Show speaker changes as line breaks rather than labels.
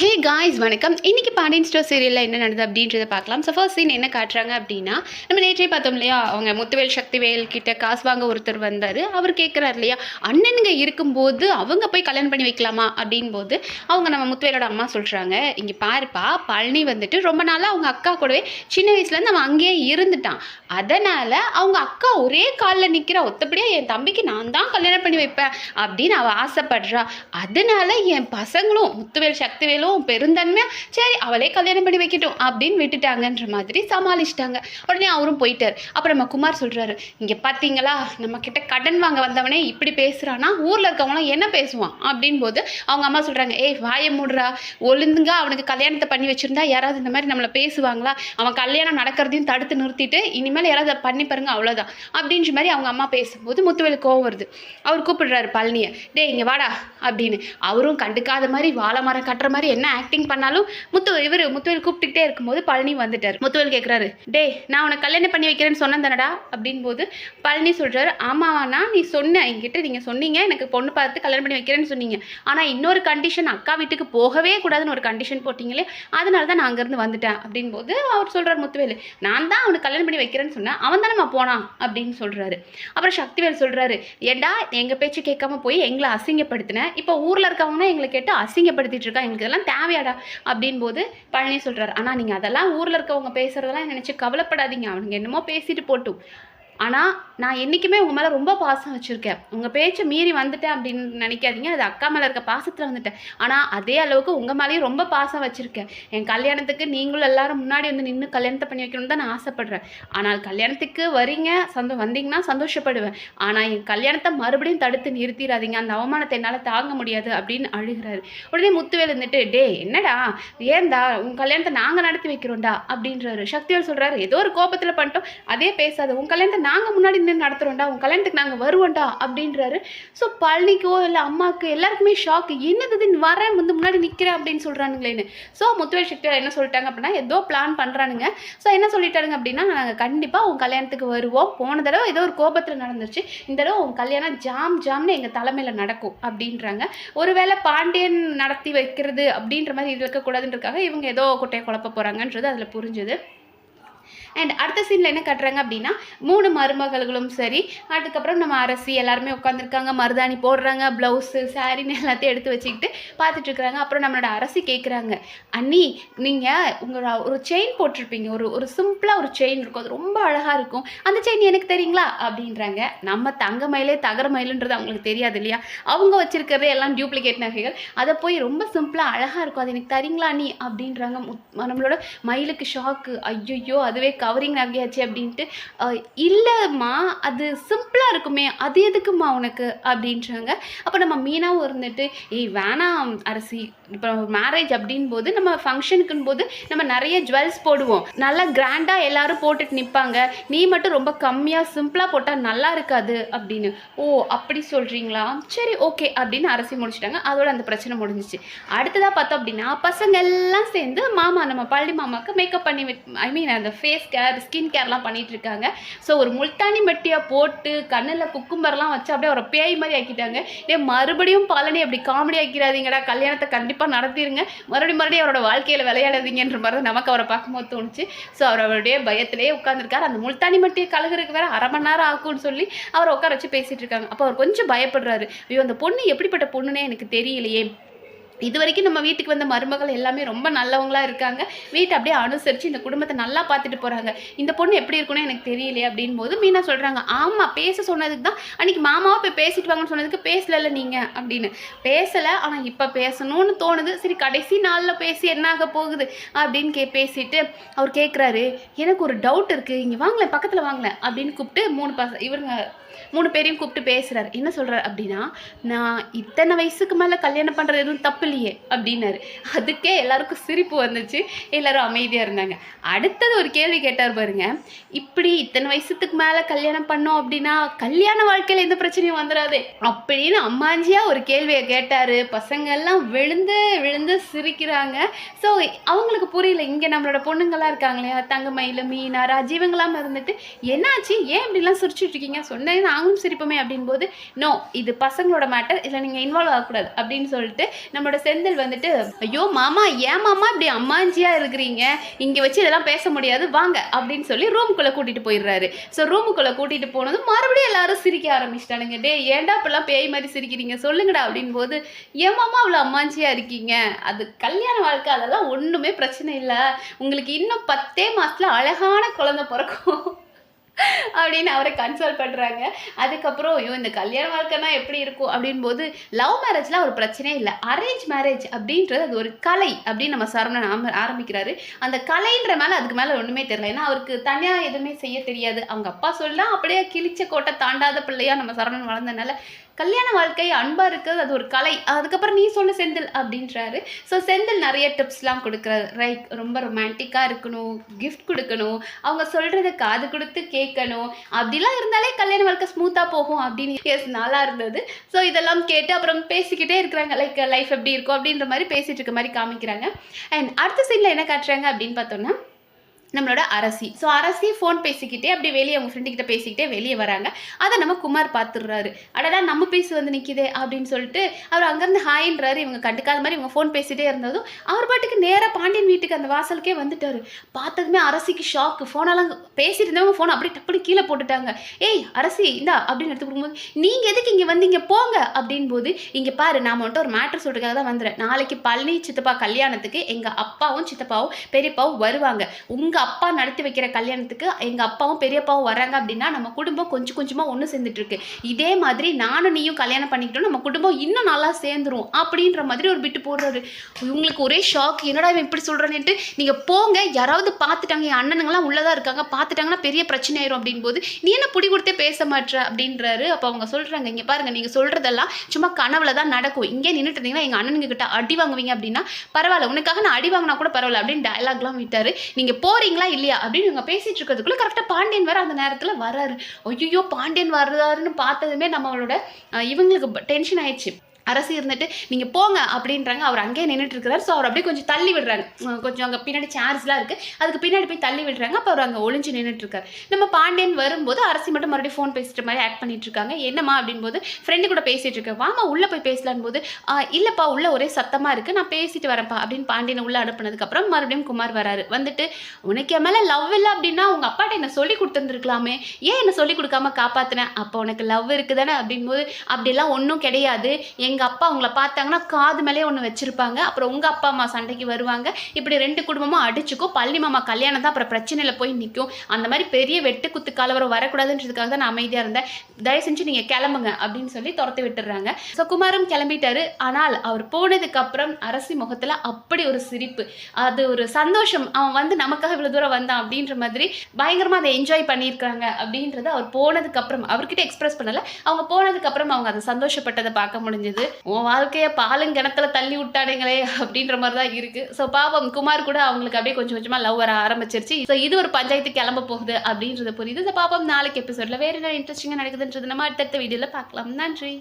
Hey guys வணக்கம். இன்றைக்கி Pandian store சீரியலில் என்ன நடந்தது அப்படின்றத பார்க்கலாம். ஸோ ஃபர்ஸ்ட் சீன் என்ன காட்டுறாங்க அப்படின்னா நம்ம நேற்றே பார்த்தோம் இல்லையா? அவங்க முத்துவேல் சக்திவேல் கிட்ட காசு வாங்க ஒருத்தர் வந்தார். அவர் கேட்குறாரு இல்லையா? அண்ணனுங்க இருக்கும்போது அவங்க போய் கல்யாணம் பண்ணி வைக்கலாமா அப்படின் போது அவங்க நம்ம முத்துவேலோட அம்மா சொல்கிறாங்க இங்கே பாருப்பா பழனி வந்துட்டு ரொம்ப நாளாக அவங்க அக்கா கூடவே சின்ன வயசுலேருந்து அவன் அங்கேயே இருந்துட்டான். அதனால் அவங்க அக்கா ஒரே காலில் நிற்கிறா ஒத்தப்படியாக என் தம்பிக்கு நான் தான் கல்யாணம் பண்ணி வைப்பேன் அப்படின்னு அவள் ஆசைப்படுறா. அதனால என் பசங்களும் முத்துவேல் சக்திவேலும் பெருந்தன்மையாக சரி அவளே கல்யாணம் பண்ணி வைக்கட்டும் அப்படின்னு விட்டுட்டாங்கன்ற மாதிரி சமாளிச்சிட்டாங்க. உடனே அவரும் போயிட்டார். அப்புறம் நம்ம குமார் சொல்கிறாரு இங்கே பார்த்தீங்களா நம்ம கிட்ட கடன் வாங்க வந்தவனே இப்படி பேசுகிறான்னா ஊரில் இருக்கவங்களாம் என்ன பேசுவான்? அப்படின் போது அவங்க அம்மா சொல்கிறாங்க ஏய் வாயை மூடுறா ஒழுந்துங்க அவனுக்கு கல்யாணத்தை பண்ணி வச்சுருந்தா யாராவது இந்த மாதிரி நம்மளை பேசுவாங்களா? அவன் கல்யாணம் நடக்கிறதையும் தடுத்து நிறுத்திட்டு இனிமேல் யாராவது பண்ணி பாருங்க அவ்வளோதான் அப்படின்ற மாதிரி அவங்க அம்மா பேசும்போது முத்துவேல் கோவம் வருது. அவர் கூப்பிடுறாரு பழனியை டேய் இங்கே வாடா அப்படின்னு. அவரும் கண்டுக்காத மாதிரி வாழை மரம் கட்டுற மாதிரி என்ன ஆக்டிங் பண்ணாலும் முத்து இவர் முத்துவேல் கூப்பிட்டுக்கிட்டே இருக்கும்போது பழனி வந்துட்டார். முத்துவேல் கேட்குறாரு டே நான் உனக்கு கல்யாணம் பண்ணி வைக்கிறேன்னு சொன்னேன் தானடா அப்படின் போது பழனி சொல்கிறாரு ஆமாவாண்ணா நீ சொன்ன என்கிட்ட நீங்கள் சொன்னீங்க எனக்கு பொண்ணு பார்த்து கல்யாணம் பண்ணி வைக்கிறேன்னு சொன்னீங்க. ஆனால் இன்னொரு கண்டிஷன் அக்கா வீட்டுக்கு போகவே கூடாதுன்னு ஒரு கண்டிஷன் போட்டிங்களே அதனால தான் நான் அங்கேருந்து வந்துட்டேன். அப்படின் போது அவர் சொல்கிறார் முத்துவேல் நான் தான் அவனுக்கு கல்யாணம் பண்ணி வைக்கிறேன்னு சொன்னேன் அவன் தானே போனான். அப்படின்னு சொல்கிறாரு அப்புறம் சக்திவேல் சொல்கிறாரு ஏண்டா எங்கள் பேச்சு கேட்காம போய் எங்களை அசிங்கப்படுத்தினேன் இப்போ ஊரில் இருக்கவங்கன்னா எங்களை கேட்டு அசிங்கப்படுத்திட்டு இருக்கா எங்களுக்கு இதெல்லாம் தேவையாடா அப்படின் போது பழனி சொல்கிறாரு ஆனால் நீங்கள் அதெல்லாம் ஊரில் இருக்கவங்க பேசுகிறதெல்லாம் நினச்சி கவலைப்படாதீங்க. அவனுங்க என்னமோ பேசிட்டு போட்டும். ஆனால் நான் என்றைக்குமே உங்கள் மேலே ரொம்ப பாசம் வச்சுருக்கேன். உங்கள் பேச்சை மீறி வந்துட்டேன் அப்படின்னு நினைக்காதீங்க. அது அக்கா மேலே இருக்க பாசத்தில் வந்துட்டேன். ஆனால் அதே அளவுக்கு உங்கள் மேலேயும் ரொம்ப பாசம் வச்சுருக்கேன். என் கல்யாணத்துக்கு நீங்களும் எல்லாரும் முன்னாடி வந்து நின்று கல்யாணத்தை பண்ணி வைக்கணும்னு தான் நான் ஆசைப்பட்றேன். ஆனால் கல்யாணத்துக்கு வரீங்க சந்தோ வந்தீங்கன்னா சந்தோஷப்படுவேன். ஆனால் என் கல்யாணத்தை மறுபடியும் தடுத்து நிறுத்திடாதீங்க. அந்த அவமானத்தை என்னால் தாங்க முடியாது அப்படின்னு அழுகிறாரு. உடனே முத்துவேல் இருந்துட்டு டே என்னடா? ஏன்டா? உன் கல்யாணத்தை நாங்கள் நடத்தி வைக்கிறோம்டா? அப்படின்றாரு. சக்திவேல் சொல்கிறாரு ஏதோ ஒரு கோபத்தில் பண்ணிட்டோம். அதே பேசாத. உன் கல்யாணத்தை நாங்கள் முன்னாடி நின்று நடத்துகிறோம்டா உங்கள் கல்யாணத்துக்கு நாங்கள் வருவோம்டா அப்படின்றாரு. ஸோ பழனிக்கோ இல்லை அம்மாவுக்கு எல்லாருக்குமே ஷாக்கு என்னது இது? வரேன் வந்து முன்னாடி நிற்கிறேன் அப்படின்னு சொல்கிறானுங்களேன்னு ஸோ முத்துவேல் சக்தியார் என்ன சொல்லிட்டாங்க அப்படின்னா ஏதோ பிளான் பண்ணுறானுங்க ஸோ என்ன சொல்லிட்டாருங்க அப்படின்னா நாங்கள் கண்டிப்பாக உங்கள் கல்யாணத்துக்கு வருவோம். போன தடவை ஏதோ ஒரு கோபத்தில் நடந்துருச்சு. இந்த தடவை உங்கள் கல்யாணம் ஜாம் ஜாம்னு எங்கள் தலைமையில் நடக்கும் அப்படின்றாங்க. ஒருவேளை பாண்டியன் நடத்தி வைக்கிறது அப்படின்ற மாதிரி இருக்கக்கூடாதுன்றக்காக இவங்க ஏதோ குட்டையை குழப்ப போகிறாங்கன்றது அதில் புரிஞ்சுது. அண்ட் அடுத்த சீனில் என்ன கட்டுறாங்க அப்படின்னா மூணு மருமகள்களும் சரி அதுக்கப்புறம் நம்ம அரசி எல்லாருமே உட்காந்துருக்காங்க மருதாணி போடுறாங்க ப்ளவுஸு சாரின்னு எல்லாத்தையும் எடுத்து வச்சுக்கிட்டு பார்த்துட்ருக்குறாங்க அப்புறம் நம்மளோட அரசி கேட்குறாங்க அண்ணி நீங்கள் உங்களோட ஒரு செயின் போட்டிருப்பீங்க ஒரு ஒரு சிம்பிளாக ஒரு செயின் இருக்கும். அது ரொம்ப அழகாக இருக்கும். அந்த செயின் எனக்கு தெரியுங்களா? அப்படின்றாங்க. நம்ம தங்க மயிலே தகர மயிலுன்றது அவங்களுக்கு தெரியாது இல்லையா? அவங்க வச்சுருக்கிறது எல்லாம் டியூப்ளிகேட் நகைகள். அதை போய் ரொம்ப சிம்பிளாக அழகாக இருக்கும். அது எனக்கு தரீங்களா நீ அப்படின்றாங்க. நம்மளோட மயிலுக்கு ஷாக்கு ஐயோ அதுவே கவரிங் ஆகியாச்சு அப்படின்ட்டு இல்லைம்மா அது சிம்பிளாக இருக்குமே அது எதுக்குமா உனக்கு? அப்படின்றாங்க. அப்போ நம்ம மீனாவும் இருந்துட்டு ஏய் வேணாம் அரசி இப்போ மேரேஜ் அப்படின் போது நம்ம ஃபங்க்ஷனுக்குன் போது நம்ம நிறைய ஜுவல்ஸ் போடுவோம். நல்லா கிராண்டாக எல்லாரும் போட்டுட்டு நிற்பாங்க நீ மட்டும் ரொம்ப கம்மியாக சிம்பிளாக போட்டால் நல்லா இருக்காது அப்படின்னு. ஓ அப்படி சொல்கிறீங்களா சரி ஓகே அப்படின்னு அரசி முடிச்சிட்டாங்க. அதோட அந்த பிரச்சனை முடிஞ்சிச்சு. அடுத்ததாக பார்த்தோம் அப்படின்னா பசங்க எல்லாம் சேர்ந்து மாமா நம்ம பள்ளி மாமாவுக்கு மேக்கப் பண்ணி ஐ மீன் அந்த ஃபேஸ் கேர் ஸ்கின் கேர்லாம் பண்ணிகிட்ருக்காங்க இருக்காங்க. ஸோ ஒரு முல்தானி மட்டியாக போட்டு கண்ணில் குக்கும்பர்லாம் வச்சு அப்படியே ஒரு பேய் மாதிரி ஆக்கிட்டாங்க. ஏன் மறுபடியும் பழனி அப்படி காமெடி ஆக்கிறாதீங்கடா கல்யாணத்தை கண்டிப்பாக நடத்திடுங்க மறுபடியும் மறுபடியும் அவரோட வாழ்க்கையில் விளையாடாதீங்கன்ற மாதிரி தான் நமக்கு அவரை பார்க்கும்போது தோணுச்சு. ஸோ அவர் அவருடைய பயத்திலே உட்காந்துருக்காரு அந்த முல்தானி மட்டியை கழுகுறதுக்கு வேறு அரை மணி நேரம் ஆகும்னு சொல்லி அவர் உட்கார வச்சு பேசிகிட்டு இருக்காங்க. அப்போ அவர் கொஞ்சம் பயப்படுறாரு. ஐயோ அந்த பொண்ணு எப்படிப்பட்ட பொண்ணுனே எனக்கு தெரியலையே. இது வரைக்கும் நம்ம வீட்டுக்கு வந்த மருமகள் எல்லாமே ரொம்ப நல்லவங்களா இருக்காங்க. வீட்டை அப்படியே அனுசரித்து இந்த குடும்பத்தை நல்லா பார்த்துட்டு போகிறாங்க இந்த பொண்ணு எப்படி இருக்குன்னு எனக்கு தெரியலையே அப்படின் போது மீனா சொல்கிறாங்க ஆமாம் பேச சொன்னதுக்கு தான். அன்றைக்கி மாமாவை போய் பேசிட்டு வாங்கன்னு சொன்னதுக்கு பேசலைல்ல நீங்கள் அப்படின்னு. பேசலை ஆனால் இப்போ பேசணும்னு தோணுது. சரி கடைசி நாளில் பேசி என்ன ஆக போகுது? அப்படின்னு கே பேசிட்டு அவர் கேட்குறாரு எனக்கு ஒரு டவுட் இருக்குது இங்கே வாங்கலை பக்கத்தில் வாங்கலை அப்படின்னு கூப்பிட்டு மூணு பச இவருங்க மூணு பேரையும் கூப்பிட்டு பேசுகிறாரு என்ன சொல்கிறார் அப்படின்னா நான் இத்தனை வயசுக்கு மேலே கல்யாணம் பண்ணுறது எதுவும் தப்பு இல்லையே அப்படின்னாரு. அதுக்கே எல்லாருக்கும் சிரிப்பு வந்துச்சு. எல்லோரும் அமைதியாக இருந்தாங்க. அடுத்தது ஒரு கேள்வி கேட்டார் பாருங்க. இப்படி இத்தனை வயசுக்கு மேலே கல்யாணம் பண்ணோம் அப்படின்னா கல்யாண வாழ்க்கையில் எந்த பிரச்சனையும் வந்துடாதே அப்படின்னு அம்மாஞ்சியா ஒரு கேள்வியை கேட்டார். பசங்க எல்லாம் விழுந்து விழுந்து சிரிக்கிறாங்க. ஸோ அவங்களுக்கு புரியல இங்கே நம்மளோட பொண்ணுங்களாம் இருக்காங்களே தங்கமயில மீனா ராஜீவங்களாம் இருந்துட்டு என்னாச்சு? ஏன் இப்படிலாம் சிரிச்சுட்டு இருக்கீங்க? சொன்ன சிரிக்கிறேன் நாங்களும் சிரிப்போமே அப்படின்போது நோ இது பசங்களோட மேட்டர் இதில் நீங்கள் இன்வால்வ் ஆகக்கூடாது. அப்படின்னு சொல்லிட்டு நம்மளோட செந்தில் வந்துட்டு ஐயோ மாமா ஏன் மாமா இப்படி அம்மாஞ்சியா இருக்கிறீங்க? இங்கே வச்சு இதெல்லாம் பேச முடியாது. வாங்க. அப்படின்னு சொல்லி ரூமுக்குள்ளே கூட்டிகிட்டு போயிடுறாரு. ஸோ ரூமுக்குள்ளே கூட்டிகிட்டு போனதும் மறுபடியும் எல்லாரும் சிரிக்க ஆரம்பிச்சிட்டானுங்க. டே ஏன்டா இப்பெல்லாம் பேய் மாதிரி சிரிக்கிறீங்க? சொல்லுங்கடா. அப்படின் போது ஏன் மாமா அவ்வளோ அம்மாஞ்சியா இருக்கீங்க? அது கல்யாண வாழ்க்கை அதெல்லாம் ஒன்றுமே பிரச்சனை இல்லை. உங்களுக்கு இன்னும் பத்தே மாசத்துல அழகான குழந்தை பிறக்கும். அப்படின்னு அவரை கன்சல்ட் பண்ணுறாங்க அதுக்கப்புறம் ஐயோ இந்த கல்யாண வாழ்க்கைனா எப்படி இருக்கும்? அப்படின் போது லவ் மேரேஜ்லாம் ஒரு பிரச்சனையே இல்லை. அரேஞ்ச் மேரேஜ் அப்படின்றது அது ஒரு கலை அப்படின்னு நம்ம சரவணன் ஆம- ஆரம்பிக்கிறாரு. அந்த கலைன்ற மேலே அதுக்கு மேலே ஒன்றுமே தெரியல. ஏன்னா அவருக்கு தனியாக எதுவுமே செய்ய தெரியாது. அவங்க அப்பா சொல்லலாம் அப்படியே கிழிச்ச கோட்டை தாண்டாத பிள்ளையா நம்ம சரவணன் வளர்ந்தனால கல்யாண வாழ்க்கை அன்பாக இருக்குது அது ஒரு கலை. அதுக்கப்புறம் நீ சொல்லு செந்தில் அப்படின்றாரு. ஸோ செந்தில் நிறைய டிப்ஸ்லாம் கொடுக்குறாரு. ரைட் ரொம்ப ரொமான்டிக்காக இருக்கணும் கிஃப்ட் கொடுக்கணும் அவங்க சொல்கிறத காது கொடுத்து கேட்கணும். அப்படிலாம் இருந்தாலே கல்யாண வாழ்க்கை ஸ்மூத்தாக போகும் அப்படின்னு எஸ் நல்லா இருந்தது. ஸோ இதெல்லாம் கேட்டு அப்புறம் பேசிக்கிட்டே இருக்கிறாங்க. லைக் லைஃப் எப்படி இருக்கும் அப்படின்ற மாதிரி பேசிகிட்டு இருக்க மாதிரி காமிக்கிறாங்க. அண்ட் அடுத்த சீனில் என்ன காட்டுறாங்க அப்படின்னு பார்த்தோன்னா நம்மளோட அரசி. ஸோ அரசி ஃபோன் பேசிக்கிட்டே அப்படி வெளியே அவங்க ஃப்ரெண்டுக்கிட்ட பேசிக்கிட்டே வெளியே வராங்க. அதை நம்ம குமார் பார்த்துடுறாரு அடடா நம்ம பேசி வந்து நிற்கிதே அப்படின்னு சொல்லிட்டு அவர் அங்கேருந்து ஹாயின்றாரு. இவங்க கண்டுக்காத மாதிரி இவங்க ஃபோன் பேசிகிட்டே இருந்ததும் அவர் பாட்டுக்கு நேராக பாண்டியன் வீட்டுக்கு அந்த வாசலுக்கே வந்துட்டாரு. பார்த்ததுமே அரசிக்கு ஷாக்கு ஃபோனெல்லாம் பேசிட்டு இருந்தவங்க ஃபோன் அப்படியே டப்புனு கீழே போட்டுட்டாங்க. ஏய் அரசி இந்தா அப்படின்னு எடுத்து கொடுக்கும்போது நீங்கள் எதுக்கு இங்கே வந்தீங்க? போங்க அப்படின் போது இங்கே பாரு நான் மட்டும் ஒரு மேட்ரு சொல்கிறதுக்காக தான் வந்துடுறேன் நாளைக்கு பழனி சித்தப்பா கல்யாணத்துக்கு எங்கள் அப்பாவும் சித்தப்பாவும் பெரியப்பாவும் வருவாங்க. உங்கள் அப்பா நடத்தி வைக்கிற கல்யாணத்துக்கு எங்கள் அப்பாவும் பெரியப்பாவும் வராங்க அப்படின்னா நம்ம குடும்பம் கொஞ்சம் கொஞ்சமாக ஒன்று சேர்ந்துட்டுருக்கு. இதே மாதிரி நானும் நீயும் கல்யாணம் பண்ணிக்கிட்டோம் நம்ம குடும்பம் இன்னும் நல்லா சேர்ந்துரும் அப்படின்ற மாதிரி ஒரு பிட்டு போடுறாரு. இவங்களுக்கு ஒரே ஷாக் என்னடா இவன் இப்படி சொல்கிறேன்னுட்டு நீங்கள் போங்க. யாராவது பார்த்துட்டாங்க என் அண்ணனுங்களாம் உள்ளதாக இருக்காங்க. பார்த்துட்டாங்கன்னா பெரிய பிரச்சனை ஆயிரும் அப்படின் போது நீ என்ன பிடி கொடுத்தே பேச மாட்டேற அப்படின்றாரு. அப்போ அவங்க சொல்கிறாங்க இங்கே பாருங்க நீங்கள் சொல்கிறதெல்லாம் சும்மா கனவுல தான் நடக்கும். இங்கே நின்றுட்டு இருந்தீங்கன்னா எங்கள் அண்ணனுங்க கிட்ட அடி வாங்குவீங்க அப்படின்னா பரவாயில்ல. உனக்காக நான் அடி வாங்கினா கூட பரவாயில்ல. அப்படின்னு டயலாக்லாம் விட்டார். நீங்கள் போறீங்களா இல்லையா அப்படின்னு இவங்க பேசிட்டு இருக்கிறதுக்குள்ள கரெக்டாக பாண்டியன் வேற அந்த நேரத்தில் வராரு ஐயோ பாண்டியன் வர்றாருன்னு பார்த்ததுமே நம்மளோட இவங்களுக்கு டென்ஷன் ஆயிடுச்சு. அரசு இருந்துட்டு நீங்கள் போங்க அப்படின்றாங்க. அவர் அங்கேயே நின்றுட்டு இருக்கிறார். ஸோ அவர் அப்படியே கொஞ்சம் தள்ளி விடுறாங்க கொஞ்சம் அங்கே பின்னாடி சேர்ஸ்லாம் இருக்குது அதுக்கு பின்னாடி போய் தள்ளி விடுறாங்க. அப்போ அவர் அங்கே ஒளிஞ்சு நின்றுட்டு இருக்காரு. நம்ம பாண்டியன் வரும்போது அரசி மட்டும் மறுபடியும் ஃபோன் பேசிட்டு மாதிரி ஆக்ட் பண்ணிட்டு இருக்காங்க. என்னம்மா? அப்படின் போது ஃப்ரெண்டு கூட பேசிட்டு இருக்கேன் வாமா உள்ளே போய் பேசலான் போது "ஆ, இல்லைப்பா உள்ள ஒரே சத்தமாக இருக்குது நான் பேசிட்டு வரேன்ப்பா அப்படின்னு பாண்டியனை உள்ளே அனுப்புனதுக்கப்புறம் மறுபடியும் குமார் வராரு. வந்துட்டு உனக்கு என் மேலே லவ் இல்லை அப்படின்னா உங்கள் அப்பாட்ட என்ன சொல்லி கொடுத்துருந்துருக்கலாமே? ஏன் என்ன சொல்லி கொடுக்காம காப்பாற்றினேன் அப்போ உனக்கு லவ் இருக்குதானே? அப்படின்போது அப்படிலாம் ஒன்றும் கிடையாது. எங்கள் அப்பா அவங்கள பார்த்தாங்கன்னா காது மேலே ஒன்று வச்சுருப்பாங்க. அப்புறம் உங்கள் அப்பா அம்மா சண்டைக்கு வருவாங்க. இப்படி ரெண்டு குடும்பமும் அடிச்சுக்கும் பள்ளி மாமா கல்யாணம் தான் அப்புறம் பிரச்சனையில் போய் நிற்கும் அந்த மாதிரி பெரிய வெட்டு குத்து கலவரம் வரக்கூடாதுன்றதுக்காக தான் நான் அமைதியாக இருந்தேன். தயவு செஞ்சு நீங்கள் கிளம்புங்க அப்படின்னு சொல்லி துரத்து விட்டுறாங்க. ஸோ குமாரும் கிளம்பிட்டாரு. ஆனால் அவர் போனதுக்கப்புறம் அரசி முகத்தில் அப்படி ஒரு சிரிப்பு. அது ஒரு சந்தோஷம். அவன் வந்து நமக்காக இவ்வளோ தூரம் வந்தான் அப்படின்ற மாதிரி பயங்கரமாக அதை என்ஜாய் பண்ணியிருக்காங்க அப்படின்றத அவர் போனதுக்கப்புறம் அவர்கிட்ட எக்ஸ்பிரஸ் பண்ணலை. அவங்க போனதுக்கப்புறம் அவங்க அதை சந்தோஷப்பட்டதை பார்க்க முடிஞ்சது. உன் வாழ்க்கையை பாலும் கிணத்துல தள்ளி விட்டானுங்களே அப்படின்ற மாதிரி தான் இருக்கு. ஸோ பாவம் குமார் கூட அவங்களுக்கு அப்படியே கொஞ்சம் கொஞ்சமாக லவ் வர ஆரம்பிச்சிருச்சு. ஸோ இது ஒரு பஞ்சாயத்து கிளம்ப போகுது அப்படின்றது புரியுது. ஸோ பாப்போம் நாளைக்கு எபிசோட்ல வேற என்ன இன்ட்ரெஸ்டிங்காக நடக்குதுன்றது நம்ம அடுத்தடுத்த வீடியோவில் பார்க்கலாம். நன்றி.